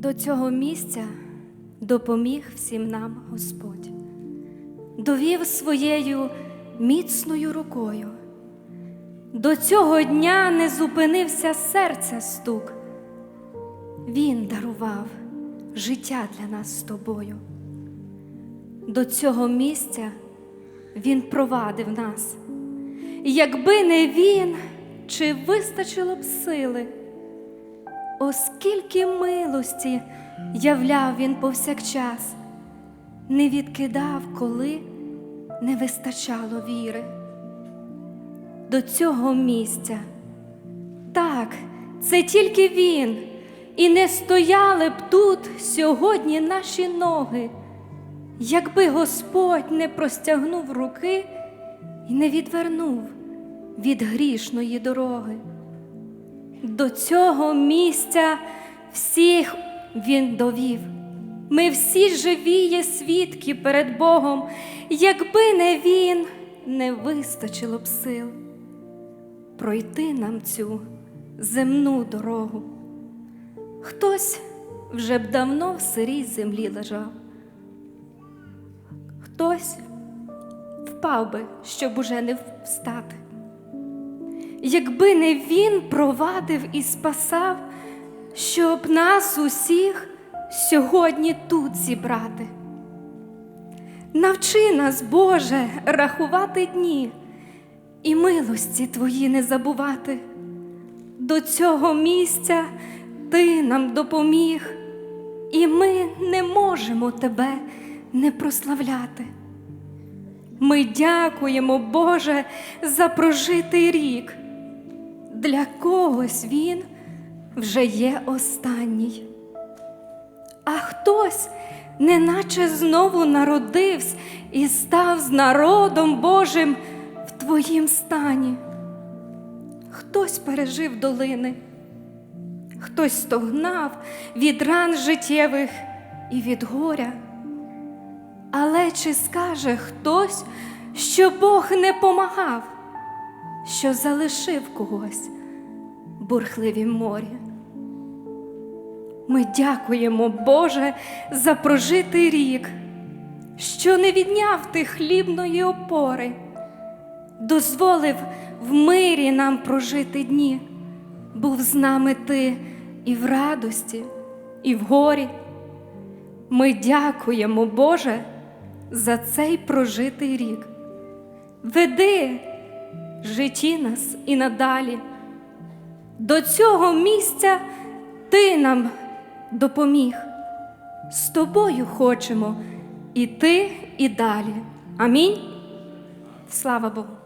До цього місця допоміг всім нам Господь, довів своєю міцною рукою. До цього дня не зупинився серця стук. Він дарував життя для нас з тобою. До цього місця Він провадив нас. Якби не він, чи вистачило б сили? Оскільки милості являв він повсякчас, не відкидав, коли не вистачало віри. До цього місця. Так, це тільки він, і не стояли б тут сьогодні наші ноги, якби Господь не простягнув руки і не відвернув від грішної дороги. До цього місця всіх він довів. Ми всі живі є свідки перед Богом, якби не він, не вистачило б сил пройти нам цю земну дорогу. Хтось вже б давно в сирій землі лежав, хтось впав би, щоб уже не встати. Якби не він провадив і спасав, щоб нас усіх сьогодні тут зібрати. Навчи нас, Боже, рахувати дні і милості Твої не забувати. До цього місця Ти нам допоміг, і ми не можемо Тебе не прославляти. Ми дякуємо, Боже, за прожитий рік. Для когось він вже є останній. А хтось, неначе знову народився і став з народом Божим в твоїм стані. Хтось пережив долини, хтось стогнав від ран життєвих і від горя. Але чи скаже хтось, що Бог не помагав, що залишив когось в бурхливім морі? Ми дякуємо, Боже, за прожитий рік, що не відняв ти хлібної опори, дозволив в мирі нам прожити дні, був з нами ти і в радості, і в горі. Ми дякуємо, Боже, за цей прожитий рік. Веди житті нас і надалі. До цього місця ти нам допоміг. З тобою хочемо іти і далі. Амінь. Слава Богу.